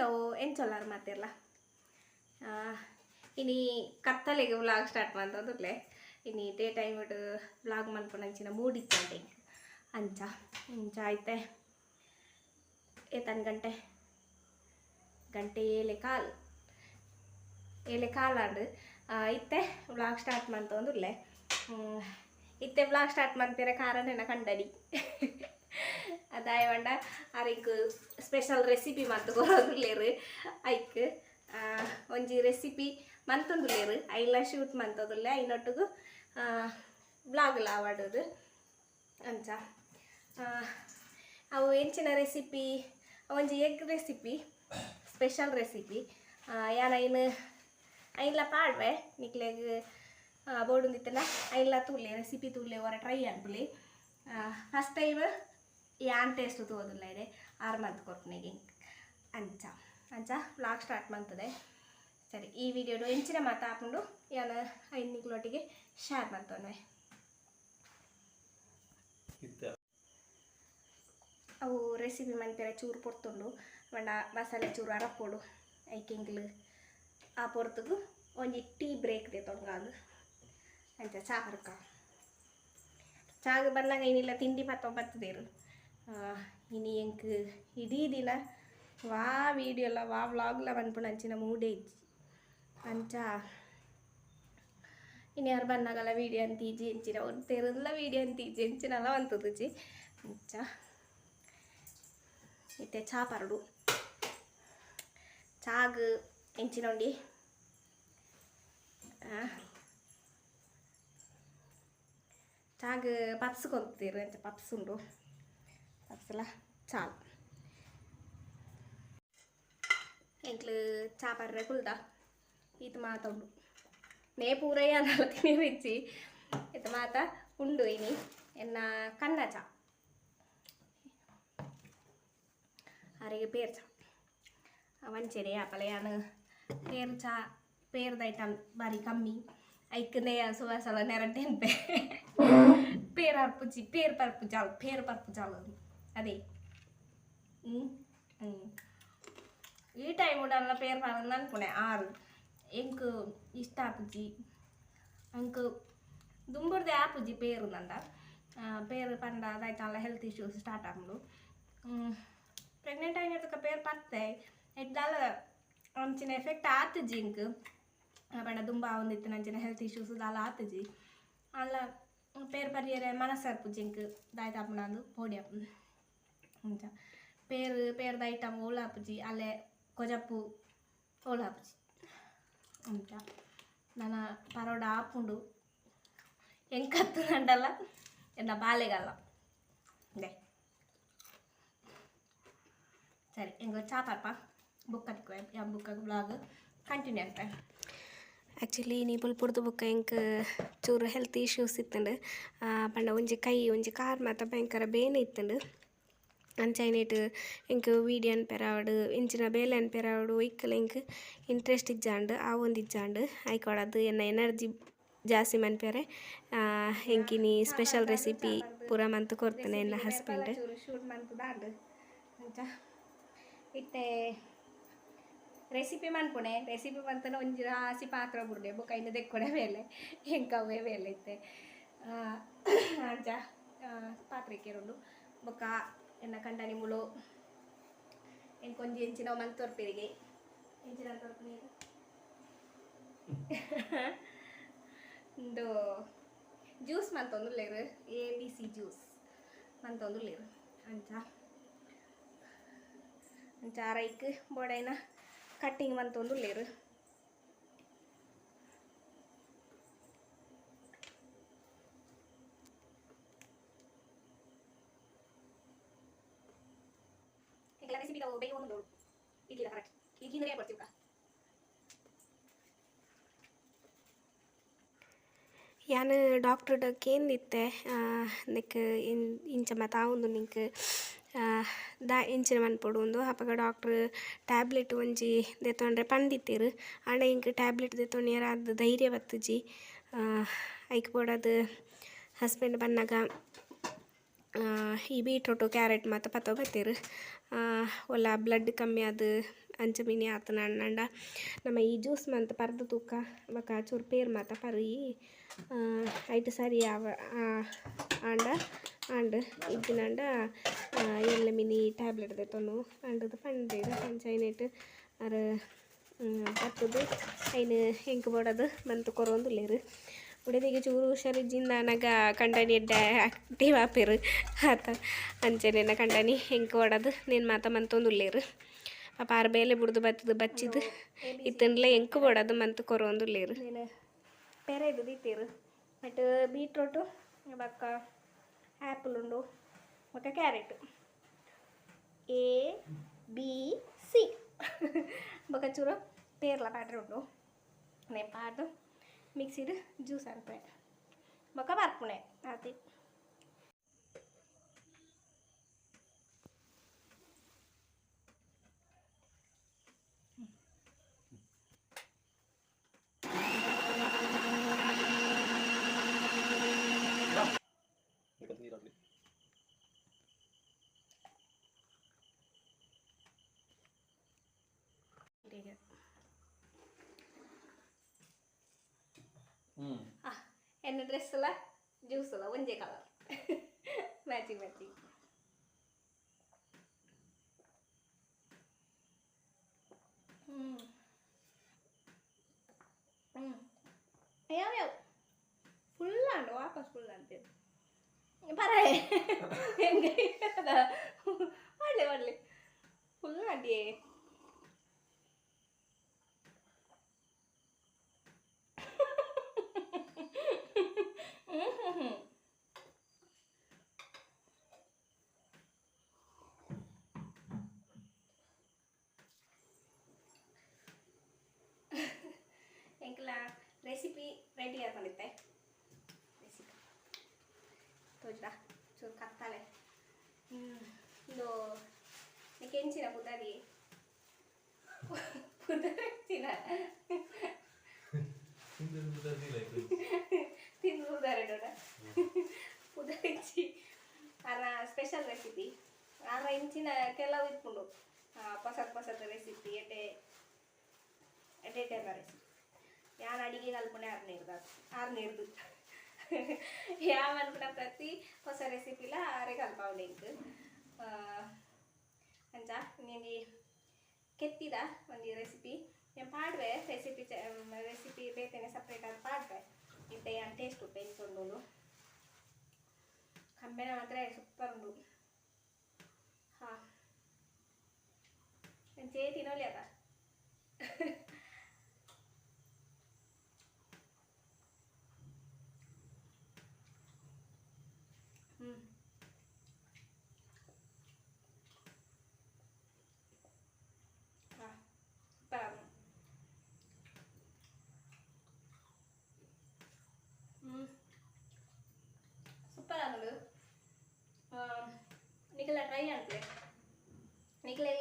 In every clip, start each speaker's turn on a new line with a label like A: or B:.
A: Hello, ಏನು ಚೊಲ್ಲಾರ ಮಾತಿರಲ್ಲ ಇನಿ ಕತ್ತಲೆಗೆ vlog start ಮಾಡ್ತದಲ್ಲೇ ಇನಿ ಡೇ ಟೈಮ್ ವ್ಲಾಗ್ ಮಾಡ್ಕೊಂಡು ಅಂಚಿನ ಮೂಡಿತ್ತಂತೆ ಅಂಚ ಅಂಚ ಆಯ್ತೆ. ಏತನ್ ಗಂಟೆ? ಗಂಟೆ ಏಳೆ ಕಾಲು. ಏಳೆ ಕಾಲಾಂಡು ಇತ್ತೆ ವ್ಲಾಗ್ ಸ್ಟಾರ್ಟ್ ಮಾಡ್ತಂದುರ್ಲೆ ಇತ್ತೆ ವ್ಲಾಗ್ ಸ್ಟಾರ್ಟ್ ಮಾಡ್ತೀರ ಕಾರಣ ಕಂಡಡಿ ಅದಾಯವಂಡ ಅರಿಕ್ ಸ್ಪೆಷಲ್ ರೆಸಿಪಿ ಕೊರೋದುಲ್ಲೇರು ಐಕ್ ಒಂಜಿ ರೆಸಿಪಿ ಮಂತೊಂದುಲ್ಲೇರು. ಐಲ ಶೂಟ್ ಮಂತೊದುಲ್ಲೆ, ಐನೊಟ್ಟಿಗೂ ಬ್ಲಾಗ್ಲ ಆವಾಡೋದು. ಅಂಚ. ಅವು ಎಂಚಿನ ರೆಸಿಪಿ ಒಂಜಿ ಎಗ್ ರೆಸಿಪಿ ಸ್ಪೆಷಲ್ ರೆಸಿಪಿ ಯಾನ ಐನು ಐನ್ಲ ಪಾಡ್ವೆ. ನಿಕ್ಲೆಗ್ ಬೋಡುಂದಿತ್ತಲ್ಲ ಐಲ ತೂಲೆ ರೆಸಿಪಿ ತೂಲೆ ಒರ ಟ್ರೈ ಅನ್ಪುಲಿ ಫಸ್ಟ್ ಟೈಮ್ ಯಾನ್ ಟೇಸ್ಟ್ ತೋದಿಲ್ಲ ಇದೆ. ಆರು ಮಂತ್ ಕೊರ್ಪನೆಗೆ ಅಂಚ. ಅಂಚ ಬ್ಲಾಗ್ ಸ್ಟಾರ್ಟ್ ಮಾಡ್ತದೆ. ಸರಿ ಈ ವಿಡಿಯೋಡು ಎಂಚಿನ ಮಾತಾಡ್ಕೊಂಡು ಯಾನ ಐನಿಗ್ಲೊಟ್ಟಿಗೆ ಶೇರ್
B: ಮಾಡ್ತೇನೆ
A: ಅವು ರೆಸಿಪಿ ಮಂತೆರೆ ಚೂರು ಪೊರ್ತುಂಡು ಮಂಡ ಮಸಾಲೆ ಚೂರು ಅರಪೊಡು ಐಕೆಂಗ್ಲು ಆ ಪೊರ್ತಗು ಒಂಜಿ ಟೀ ಬ್ರೇಕ್ ದೇ ತೊಂಗಾಲು ಅಂಚ ಚಾ ಬರ್ಕ ಚಾಗ ಬಂದಾಗ ಏನಿಲ್ಲ ತಿಂಡಿ ಪತ್ತ ಬರ್ತದೇರು ಇನಿ ಎಂಕ್ ಇಡೀ ದಿನ ವಾ ವೀಡಿಯೋಲ ವಾ ವ್ಲಾಗ್ಲ ಬಂದ್ಪುಣ ಅಂಚಿನ ಮೂಡೇ ಇಜ್ಜಿ ಅಂಚ ಇನ್ನು ಯಾರು ಬಂದಾಗಲ್ಲ ವೀಡಿಯೋ ಅಂತ ಈಜಿ ಎಂಚಿನ ಒಂದು ತೆರಲ್ಲ ವೀಡಿಯೋ ಅಂತ ಈಜಿ ಎಂಚಿನಲ್ಲ ಬಂತದಜಿ ಅಂಚ ಇತ್ತೆ ಚಾ ಪರಡು ಚಾಗ್ ಎಂಚಿನ ಉಂಡಿ ಆ, ಚಾಗ್ ಪಪ್ಸ್ ಕೊಂತೀರು ಎಂಚ ಪಪ್ಸ್ ಉಂಡು ಪಪ್ಸ್ಲ ಚಾಲ್ ಎಂಕ್ಲು ಚಾ ಪರ್ರೆ ಕುಲ್ದ ಈತ ಮಾತ ಉಂಡು ನೇ ಪೂರಯ್ಯ ಅನ್ನಲ್ಲ ತಿನಿ ಬಿಚ್ಚಿ ಈತ ಮಾತ ಉಂಡು ಇನಿ ಎನ್ನ ಕನ್ನ ಚಾ ಅರಿಗೆ ಪೇರ್ ಚಾ ವಂಚೆರೆ ಆಪಲೆಯಾನು ಪೇರ್ ಚಾ ಪೇರ್ದ ಐಟಮ್ ಬಾರಿ ಕಮ್ಮಿ ಐಕನೆ ಸುವಾಸಲ ನೆರಟೆನ್ಪೆ ಪೇರ್ ಅರ್ಪುಚಿ ಪೇರ್ ಪರ್ಪು ಚಾಲು ಪೇರ್ ಪರ್ಪು ಚಾಲು ಅದೇ ಹ್ಞೂ ಹ್ಞೂ ಈ ಟೈಮ್ ಉಡಲ್ಲ ಪೇರ್ ಪಾಲನ್ನ ಅನ್ಪುಣೆ ಆರು ಎಂಕ್ ಇಷ್ಟ ಆಪುಜಿ ಅಂಕ್ ದುಂಬುರ್ದೆ ಆಪುಜಿ ಪೇರು ನಂದ ಆ, ಪೇರು ಪಂಡ ಅದಾಯ್ತಲ್ಲ ಹೆಲ್ತ್ ಇಶ್ಯೂಸ್ ಸ್ಟಾರ್ಟ್ ಆಗ್ಲು ಪ್ರೆಗ್ನೆಂಟ್ ಆಗಿರ್ತಕ್ಕ ಪೇರು ಪತ್ತೆ ಇದ್ದಲ್ಲ ಅಂಚಿನ ಎಫೆಕ್ಟ್ ಆತಜಿ ಇಂಕ್ ಪಂಡ ದುಂಬ ಒಂದಿತ್ತು ನಂಚಿನ ಹೆಲ್ತ್ ಇಶ್ಯೂಸ್ ದಾಲ ಅಂತ പേര് പേരുടെ ഐറ്റം ഓളാപ്പച്ചി ಅಲೆ കൊജപ്പു ഓളാപ്പച്ചി ಅಂತ ನನ್ನ ಪರೋಡ ಹಾಕೊಂಡು ಹೆಂಗೆ ಕತ್ತು ನಂಡಲ್ಲ ಬಾಲೆಗಲ್ಲ ದೇ ಸರಿ ಹೆಂಗೆ ಚಾಪಾಪ ಬುಕ್ ಅದಕ್ಕೆ ಯಾವ ಬುಕ್ಕ ಬ್ಲಾಗ್ ಕಂಟಿನ್ಯೂ ಆಗ್ತದೆ ಆ್ಯಕ್ಚುಲಿ ನೀ ಪುಲ್ಪುರ್ದು ಬುಕ್ಕ ಎಂಕ್ ಚೂರು ಹೆಲ್ತ್ ಇಶ್ಯೂಸ್ ಇತ್ತಂಡು ಪಂಡ ಒಂಜಿ ಕೈ ಒಂಜಿ ಕಾರ್ ಮಾತ ಭಯಂಕರ ಬೇನೆ ಇತ್ತಂಡು ಅಂಚೈನೇಟ್ ಇಂಕ್ ವೀಡಿಯನ್ ಪೆರಾವಡು, ಇಂಚಿನ ಬೇಲೆನ್ ಪೆರಾವಡು ಇಕ್ಕಲ ಇಂಕ್ ಇಂಟ್ರೆಸ್ಟ್ ಇಜ್ಜಾಂಡು, ಆ ಒಂದು ಇಜ್ಜಾಂಡು ಐಕೊಡದು ಎನ್ನ ಎನರ್ಜಿ ಜಾಸ್ತಿ ಮನ್ಪ್ಯಾರೆ ಎಂಕಿನಿ ಸ್ಪೆಷಲ್ ರೆಸಿಪಿ ಪೂರ ಮಂತ್ ಕೊಡ್ತೇನೆ ಎನ್ನ ಹಸ್ಬೆಂಡ್ ಶೂಟ್ ರೆಸಿಪಿ ಮನ್ಪುಣೆ. ರೆಸಿಪಿ ಮಂತನ ಒಂಜಿ ಆಸಿ ಪಾತ್ರ ಬುಡ್ಡೆ ಬೊಕ ಇನ್ನು ದೆಕ್ಕೊಡೆ ಮೇಲೆ ಎಂಕವೇ ಮೇಲೆ ಇತ್ತೆ. ಅಂಚ ಪಾತ್ರೆ ಕೇರೊಂದು ಬೊಕ ಎನ್ನ ಕಂಡನಿ ಮುಳು ಎಂಕೊಂಜಿ ಎಂಚಿನ ಮಂತ್ ತೋರ್ಪಿರಿಗೆ? ಎಂಚಿನ ತೋರ್ಪಿ ಒಂದು ಜ್ಯೂಸ್ ಮಂತೊಂದುಲ್ಲೇರು ಎ, ಬಿ, ಸಿ ಜ್ಯೂಸ್ ಮಂತೊಂದುಲ್ಲೇರು ಅಂಚ. ಅಂಚ ರೈಕ್, ಬೋಡೈನ ಕಟ್ಟಿಂಗ್ ಮಂತೊಂದುಲ್ಲೇರು ನಾವು ಬೇಗ ಒಂದು ಇಡ್ಲಿಲ್ಲ ಕರೆಕ್ಟ್ ಕೊಡ್ತೀವಿ ಯಾನು ಡಾಕ್ಟರ್ ಕೇಂದಿತ್ತೆ ನೆಕ್ ಇನ್ ಇಂಚ ಮಾತಾವೊಂದು ನಿಂಕ್ ದಾ ಇಂಚಿನ ಮನ್ಪೊಡು ಅಪಗ ಡಾಕ್ಟ್ರ್ ಟ್ಯಾಬ್ಲೆಟ್ ಒಂಜಿ ದೆತ್ತೊಂಡ್ರೆ ಪಂದಿತ್ತೀರು ಆಂಡ ಇಂಕ್ ಟ್ಯಾಬ್ಲೆಟ್ ದೆತ್ತೊಂಡ್ಯಾರ ಅದು ಧೈರ್ಯ ಬತ್ತುಜಿ ಐಕ್ ಬೋಡದು ಹಸ್ಬೆಂಡ್ ಬಂದಾಗ ಈ ಬೀಟ್ರೋಟು, ಕ್ಯಾರೆಟ್ ಮತ್ತು ಪತ್ತೋ ಬತ್ತೀರು ಒಲ್ಲ ಬ್ಲಡ್ ಕಮ್ಮಿ ಅದು ಅಂಚ ಮಿನಿ ಆತನ ಅಣ್ಣಂಡ. ನಮ್ಮ ಈ ಜ್ಯೂಸ್ ಮಂತ್ ಪರ್ದು ತೂಕ, ಬಕ ಚೂರು ಪೇರು ಮಾತ ಪರಿ. ಐಟು ಸರಿ ಆವ ಆಂಡ, ಆಂಡ್ ಇದ್ದಿನಂಡ ಎಲ್ಲ ಮಿನಿ ಟ್ಯಾಬ್ಲೆಟ್ ದೆತ್ತೊಂದು ಅಂಡದು ಪಂಡೇಡು ಪಂಚಾಯಿನೆಟ್ ಅರ ಬರ್ತದು ಐನು ಹೆಂಗೆ ಬೋಡದು ಮಂತ್ ಕೊರೊಂದುಲ್ಲೇರು. ಉಡದಿಗೆ ಚೂರು ಹುಷಾರಿದ್ದಿಂದ ಜಿಂದನಗ ಕಂಡನಿ ಎಡ್ಡ ಆಕ್ಟಿವ್ ಆಪಿರು. ಆತ ಕಂಡನಿ ಹೆಂಗೆ ಓಡೋದು? ನೀನು ಮಾತ ಮಂತೊಂದು ಉಳ್ಳೇರು ಆ ಆರು ಬೇಲೆ ಬಿಡ್ದು ಬತ್ತದು ಬಚ್ಚಿದ್ದು ಇತ್ತನ್ಲ ಹೆಂಗೆ ಓಡೋದು ಮಂತ್ ಕೊರೊಂದು ಉಳ್ಳೇರು ಬೇರೆ ಇದ್ದದು ಇತ್ತೀರು ಬಟ್ ಬೀಟ್ರೋಟು ಬಕ್ಕ ಆ್ಯಪಲ್ ಉಂಡು ಬಕ್ಕ ಕ್ಯಾರೆಟ್. A B C. ಬಕ್ಕ ಚೂರು ಪೇರ್ಲ ಪಾಡ್ರೆ ಉಂಡು ನೇಪಾಡು ಮಿಕ್ಸಿದು ಜ್ಯೂಸ್ ಹಾಕ್ಬೇಕು.
B: ಮಕ್ಕ ಬರ್ಪುಣೆ. ಆಯ್ತು.
A: ಎನ್ನ ಡ್ರೆಸ್ ಅಲ್ಲ ಜ್ಯೂಸ್ ಅಲ್ಲ ಒಂದೇ ಕಲರ್ ಮ್ಯಾಚಿಂಗ್ ಮ್ಯಾಚಿಂಗ್ ಹ್ಞೂ ಹ್ಞೂ ಯಾವ್ಯಾವ ಫುಲ್ ಅಂಡು ವಾಪಸ್ ಫುಲ್ ಅಂತೀವಿ ಪರೇ ಹೆಂಗೆ ಒಳ್ಳೆ ಒಳ್ಳೆ ಫುಲ್ ಅಡ್ಡಿ Recipe ready ಆಗ್ಕೊಂಡಿತ್ತೆ ರೆಸಿಪಿ. ತೋಜ್ರಾ ಚೂರು ಕತ್ತಲೆ. ಇದು ಕೆಂಚಿನ ಕುದರಿ ಕುದರಿನ ತಿಂದು ಕುದರೆ ನೋಡ. ಕುದರಿಚ್ಚಿ ಅನ್ನ ಸ್ಪೆಷಲ್ ರೆಸಿಪಿ ಆರ ಇಂಚಿನ ಕೆಲವು ಇಟ್ಕೊಂಡು ಪಸತ್ ಪಸದ ರೆಸಿಪಿ ಎಡೆ ಎಡೆ ಟೈಲ ರೆಸಿಪಿ ಯಾನ್ ಅಡಿಗೆ ಕಲ್ಪನೆ ಆರ್ನೇರ್ದು ಆರ್ನೇರ್ದು ಯಾವ ಅನ್ಕೊಂಡ ಪ್ರತಿ ಹೊಸ ರೆಸಿಪಿಲ ಆರೆ ಕಲ್ಪವನೆ ಇಂಕ್ ಅಂಚ ನೀನು ಕೆತ್ತಿದ ಒಂದು ರೆಸಿಪಿ నేను పాడవే రెసిపీ రెసిపీ ಬೇತೇನೆ ಸಪ್ರೇಟ್ ಆಗಿ ಪಾಡ್ವೆ ಇತ್ತೆ ಏನು ಟೇಸ್ಟ್ ಉಂಟು ಎಂಚೊಂಡು ಕಂಬೆನ ಮಾತ್ರ ಸೂಪರ್ ಉಂಡು ಹಾ నేను చేయి తినోలే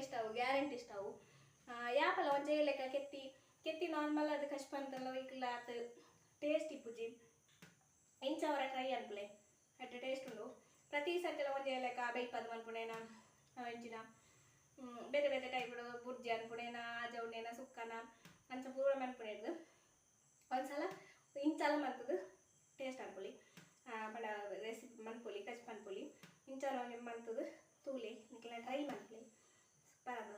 A: ನಿಖಿಲೆಲ್ಲ ಇಷ್ಟ ಅವು ಗ್ಯಾರಂಟಿ ಇಷ್ಟ ಆ ಯಾಪಲ್ಲ ಒಂಜೆ ಲೆಕ್ಕ ಕೆತ್ತಿ ಕೆತ್ತಿ ನಾರ್ಮಲ್ ಅದು ಕಷ್ಟ ಅಂತಲ್ಲ ಇಕ್ಲ ಅದು ಟೇಸ್ಟ್ ಇಪ್ಪುಜಿ ಇಂಚ ಅವರ ಟ್ರೈ ಅನ್ಪಲೆ ಅಟ್ ಟೇಸ್ಟ್ ಉಂಡು ಪ್ರತಿ ಸರ್ತಿಲ ಒಂದೇ ಲೆಕ್ಕ ಬೈಪದ್ ಮನ್ಪುಣೇನ ಎಂಚಿನ ಬೇರೆ ಬೇರೆ ಟೈಪ್ ಬುರ್ಜಿ ಅನ್ಪುಣೇನ ಜೌಂಡೇನ ಸುಕ್ಕನ, ಅಂಚ ಪೂರ ಮನ್ಪುಣೇದು ಒಂದ್ಸಲ ಇಂಚಲ ಮಂತದು ಟೇಸ್ಟ್ ಅನ್ಪೊಲಿ ಬಡ ರೆಸಿಪಿ ಮನ್ಪೊಲಿ ಕಚ್ ಮನ್ಪೊಲಿ ಇಂಚಲ ನಿಮ್ಮ ಮನ್ತದು ತೂಲೆ ನಿಕ್ಲ ಟ್ರೈ ಮನ್ಪೊಲಿ ಸೂಪರ್ ಅದ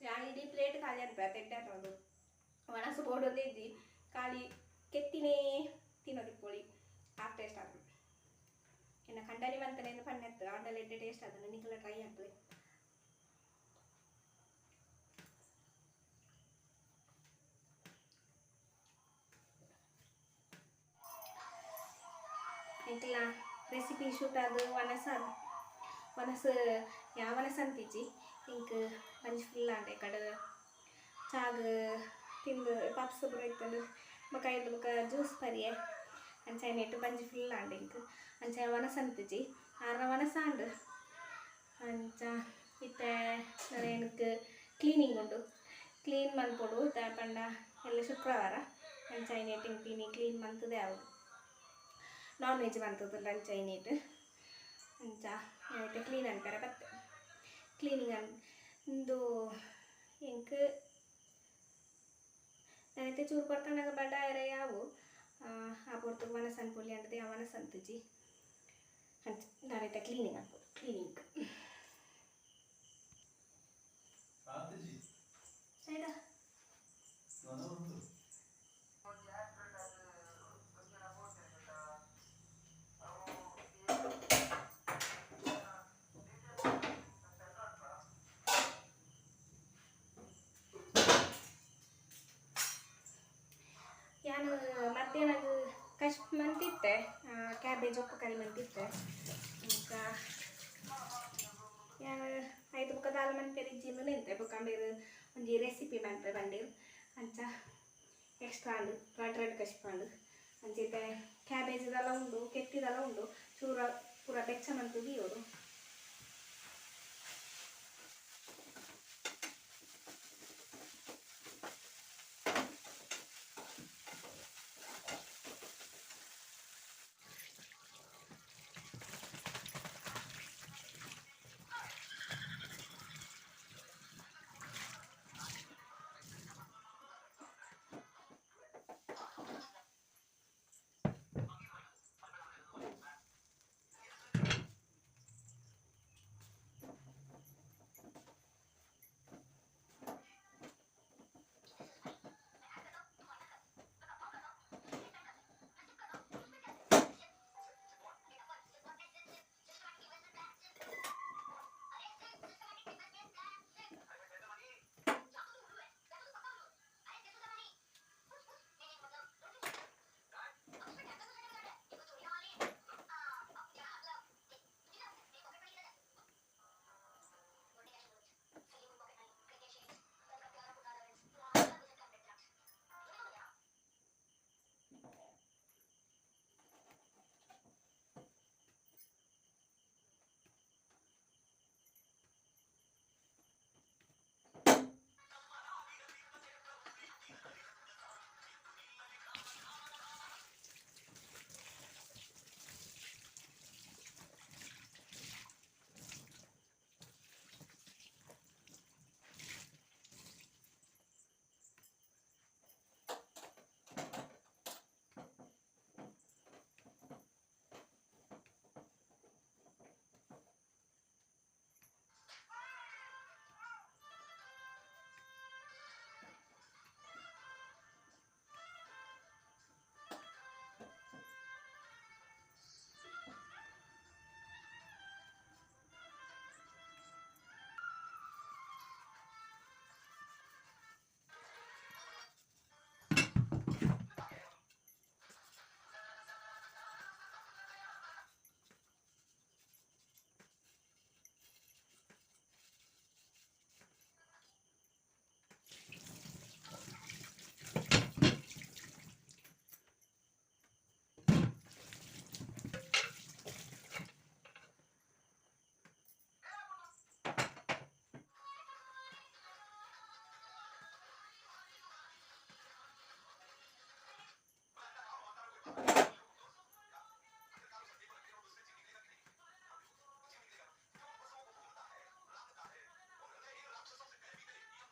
A: ಯಾ ಇಡೀ ಪ್ಲೇಟ್ ಖಾಲಿ ಅನ್ಪ ತೆಡ್ಡೆ ಅನ್ನೋದು ಒಣಸು ಬೋಡೊಂದೇ ಇದ್ದಿ ಖಾಲಿ ಕೆತ್ತಿನೇ ತಿನ್ನೋದಿಪ್ಪೊಳಿ ಆ ಟೇಸ್ಟ್ ಆಗ್ತದೆ ಇನ್ನು ಕಂಡನಿ ಮಂತನೆ ಪಣ್ಣೆತ್ತು ಆಂಡಲ್ ಎಡ್ಡೆ ಟೇಸ್ಟ್ ಅದನ್ನು ನಿಕ್ಲ ಟ್ರೈ ಆಗ್ತದೆ ಎಂಕಲ ರೆಸಿಪಿ ಶೂಟ್ ಅದು ವನಸ ವನಸ ಯಾವ ವನಸ ಅಂತಿಜ್ಜಿ ಇಂಕ್ ಪಂಚ್ ಫುಲ್ ಆಂಡೆ ಕಡ ಹಾಗೆ ತಿಂದು ಪಪ್ಸ್ ಪೂರ ಇತ್ತಂದು ಬೊಕ ಇದು ಬೊಕ ಜ್ಯೂಸ್ ಪರಿಯೆ ಅಂಚಾಯನ ಇಟ್ಟು ಪಂಜಿ ಫುಲ್ ಆಂಡ್ ಇಂಕ್ ಅಂಚಾಯ ವನಸಂತಜಿ ಆರ ವನಸಾಂಡು ಅಂಚ ಇತ್ತೆ ನನಗೆ ಕ್ಲೀನಿಂಗ್ ಉಂಡು ಕ್ಲೀನ್ ಮಲ್ಪೊಡು ಇತ್ತೆ ಪಂಡ ಎಲ್ಲ ಶುಕ್ರವಾರ ಅಂಚಾಯನ ಇಟ್ಟಿಂಗ್ ಕ್ಲೀನಿಂಗ್ ಕ್ಲೀನ್ ಮಂತದೆ ಅವರು ನಾನ್ ವೆಜ್ ಮಂತದಲ್ಲ ಅಂಚಾಯನ ಇಟ್ಟು ಅಂಚ ಐತೆ ಕ್ಲೀನ್ ಅಂತಾರೆ ಬತ್ತೆ ಕ್ಲೀನಿಂಗ್ ಅಂದು ಎಂಕ್ ते चूर करताना बाबा डायऱ्या यावं आपोर्तुक वनस अनपुली अंटते आ वनस अंतजी అంటే నాకైతే క్లీనింగ్ అనుకో క్లీనింగ్ సైదా ಕ್ಯಾಬೇಜ್ ಉಪ್ಪು ಕರಿ ಮಂತಿತ್ತೆ ಈಗ ಯಾನು ಐದು ಬುಕ್ಕ ದಾಲ್ ಮನ್ಪೇರು ಜಿಮ್ ನಿಂತೆ ಬುಕ್ಕಂಬೇರು ಬೇರೆ ಒಂಜಿ ರೆಸಿಪಿ ಮನ್ಪೆ ಬಂದಿರು ಅಂಚ ಎಕ್ಸ್ಟ್ರಾ ಅಂಡು ರಡ್ ರಡ್ ಕಷ್ಟ ಅಂಚಿತ್ತೆ ಕ್ಯಾಬೇಜ್ದೆಲ್ಲ ಉಂಡು ಕೆತ್ತಿದೆಲ್ಲ ಉಂಡು. ಚೂರ ಪೂರ ಬೆಚ್ಚ ಮಂತು ದಿಯೋರು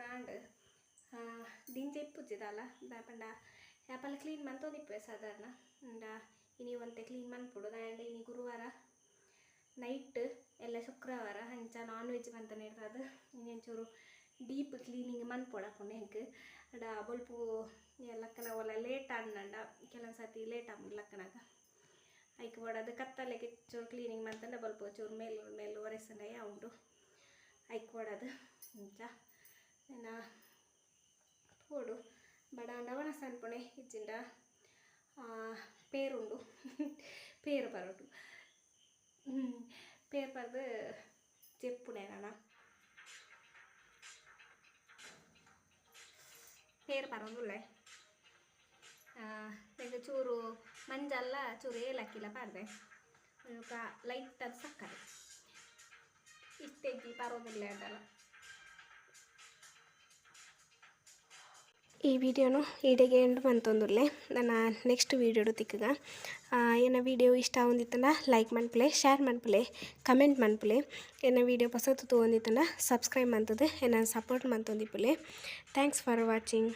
A: ಆಂಡ್ ದಿಂಜ ಇಪ್ಪುಜ್ಜಿದಲ್ಲ ದಾಪಂಡ ಯಾಪಲ್ಲ ಕ್ಲೀನ್ ಮಂತೋದಿಪ್ಪೆ ಸಾಧಾರಣ ಅಂಡ ಇನಿ ಒಂತೆ ಕ್ಲೀನ್ ಮನ್ಪುಡು ಆ್ಯಂಡ್ ಇನಿ ಗುರುವಾರ ನೈಟ್ ಎಲ್ಲ ಶುಕ್ರವಾರ ಅಂಚ ನಾನ್ ವೆಜ್ ಮಂತ ಇರ್ತದ ಇನ್ನೊಂಚೂರು ಡೀಪ್ ಕ್ಲೀನಿಂಗ್ ಮನ್ಪೊಡಪುಂಡು ಹೆಂಗ್ ಅಡ ಬೊಲ್ಪು ಲಕ್ಕನ ಒಲ ಲೇಟ್ ಆಂಡ ಕೆಲವೊಂದು ಸರ್ತಿ ಲೇಟ್ ಆಗುಂಡು ಲಕ್ಕನಾಗ ಐಕ್ ಬಡದು ಕತ್ತಲೆಗೆ ಚೂರು ಕ್ಲೀನಿಂಗ್ ಮಂತಂಡ ಬೊಲ್ಪ ಚೂರು ಮೇಲ್ ಮೇಲೆ ಒರೆಸಂಡ ಉಂಡು ಐಕ್ ಬಡದು ಇಂಚ ಇನ್ನು ಓಡು ಬಡಾಂಡ ವನಸ ಅನ್ಪಣೆ ಇಚ್ಚಿಂಡ ಆ, ಪೇರುಂಡು ಪೇರು ಬರೋಡು ಹ್ಮ್. ಪೇರು ಬರೆದು ಚೆಪ್ಪುನೆ ನಾನು ಪೇರು ಬರೋದಿಲ್ಲ ಈಗ ಚೂರು ಮಂಜಲ್ಲ ಚೂರು ಏಲಕ್ಕಿಲ್ಲ ಪಾರ್ದೆ ఒక ಲೈಟ್ ಅದು ಸಕ್ಕರೆ ಇಷ್ಟೆಜ್ಜಿ ಪರೋದಿಲ್ಲ ಅದಲ್ಲ ಈ ವಿಡಿಯೋನು ಈಡೆಗೆ ಎಂಡ್ ಮಂತೊಂದುಲ್ಲೆ ನನ್ನ ನೆಕ್ಸ್ಟ್ ವೀಡಿಯೋಡು ತಿಕ್ಕಗ. ಏನ ವಿಡಿಯೋ ಇಷ್ಟ ಒಂದಿತ್ತಂಡ ಲೈಕ್ ಮಾಡ್ಪಲೆ ಶೇರ್ ಮಾಡ್ಪಲೆ ಕಮೆಂಟ್ ಮಾಡ್ಪಲೆ ಏನ ವಿಡಿಯೋ ಪಸತ್ತು ತಗೊಂಡಿತ್ತಂಡ ಸಬ್ಸ್ಕ್ರೈಬ್ ಮಾಡ್ತದೆ ಏನ ಸಪೋರ್ಟ್ ಮಾಡ್ತೊಂದಿಪ್ಪಲೆ ಥ್ಯಾಂಕ್ಸ್ ಫಾರ್ ವಾಚಿಂಗ್